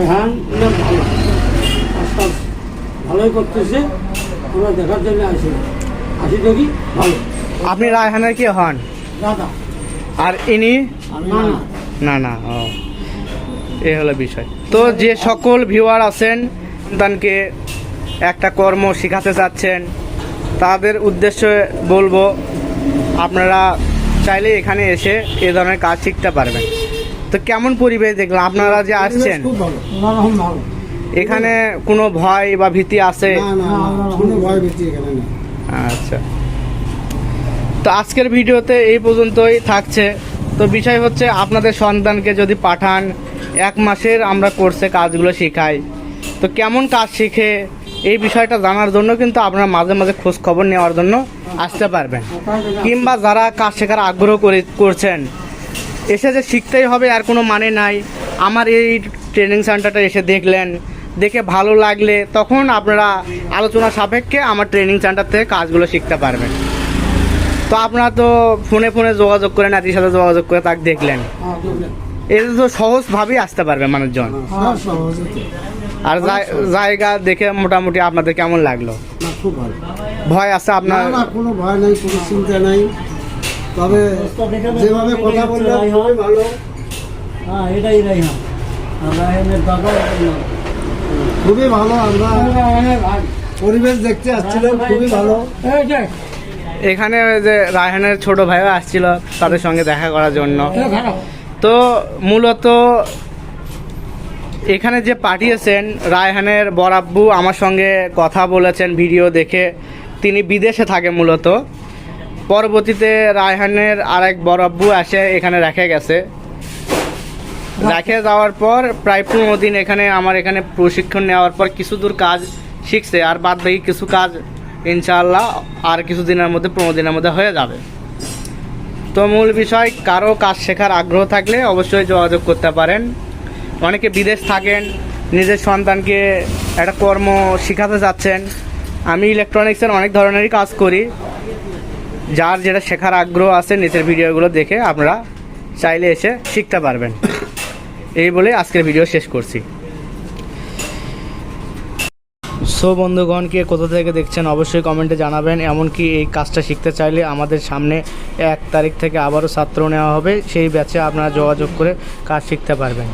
হ্যাঁ ভালো কাজটা ভালোই করতেছে। আমরা দেখার জন্য আসি। আসি দেখি ভালো। আপনি রায়হানের কি হন? দাদা। আর ইনি? না। না ও। এই হলো বিষয়। তো যে সকল ভিউয়ার আছেন সন্তানকে একটা কর্ম শেখাতে চাচ্ছেন তাদের উদ্দেশ্যে বলব আপনারা চাইলে এখানে এসে এ ধরনের কাজ শিখতে পারবেন। তো কেমন পরিবেশ দেখলাম? আপনারা যে আসছেন খুব ভালো। ওনারকম ভালো এখানে কোনো ভয় বা ভীতি আছে? না না না, কোনো ভয় ভীতি এখানে নেই। আচ্ছা। তো আজকের ভিডিওতে এই পর্যন্তই থাকছে। তো বিষয় হচ্ছে আপনাদের সন্তানকে যদি পাঠান এক মাসের আমরা কোর্সে কাজগুলো শেখাই। তো কেমন কাজ শিখে এই বিষয়টা জানার জন্য কিন্তু আপনারা মাঝে মাঝে খোঁজ খবর নেওয়ার জন্য আসতে পারবেন। কিংবা যারা কাজ শেখার আগ্রহ করে করছেন এসে যে শিখতেই হবে আর কোনো মানে নাই। আমার এই ট্রেনিং সেন্টারটা এসে দেখলেন। দেখে ভালো লাগলে তখন আপনারা আলোচনা সাপেক্ষে আমার ট্রেনিং সেন্টার থেকে কাজগুলো শিখতে পারবেন। তো আপনারা তো ফোনে ফোনে যোগাযোগ করে নাতির সাথে যোগাযোগ করে তাকে দেখলেন। এটা তো সহজভাবেই আসতে পারবে মানুষজন। আর জায়গা দেখে মোটামুটি আপনাদের কেমন লাগল? ভয় আছে আপনার? কোনো ভয় নেই কোনো চিন্তা নেই। তবে যেভাবে কথা বললে খুবই ভালো। হ্যাঁ এটাই রাইহান রাইহানের দাদা খুবই ভালো আমরা পরিবেশ দেখতে আসছিলাম খুবই ভালো। এখানে ওই যে রায়হানের ছোট ভাইও আসছিল তাদের সঙ্গে দেখা করার জন্য। তো মূলত এখানে যে পাঠিয়েছেন রায়হানের বরাব্বু আমার সঙ্গে কথা বলেছেন ভিডিও দেখে। তিনি বিদেশে থাকে মূলত। পরবর্তীতে রায়হানের আরেক বরাব্বু এসে এখানে রেখে গেছে। রেখে যাওয়ার পর প্রায় পনেরো দিন এখানে আমার এখানে প্রশিক্ষণ নেওয়ার পর কিছু দূর কাজ শিখছে, আর বাদ বাকি কিছু কাজ ইনশাআল্লাহ আর কিছু দিনের মধ্যে, পনেরো দিনের মধ্যে হয়ে যাবে। তো মূল বিষয়, কারও কাজ শেখার আগ্রহ থাকলে অবশ্যই যোগাযোগ করতে পারেন। অনেকে বিদেশ থাকেন, নিজের সন্তানকে একটা কর্ম শেখাতে চাচ্ছেন আমি ইলেকট্রনিক্সের অনেক ধরনেরই কাজ করি। যার যেটা শেখার আগ্রহ আছে নিচের ভিডিওগুলো দেখে আপনারা চাইলে এসে শিখতে পারবেন। এই বলে আজকের ভিডিও শেষ করছি। সো বন্ধুগণকে কোথা থেকে দেখছেন অবশ্যই কমেন্টে জানাবেন। এমনকি এই কাজটা শিখতে চাইলে আমাদের সামনে এক তারিখ থেকে আবারও ছাত্র নেওয়া হবে। সেই ব্যাচে আপনারা যোগাযোগ করে কাজ শিখতে পারবেন।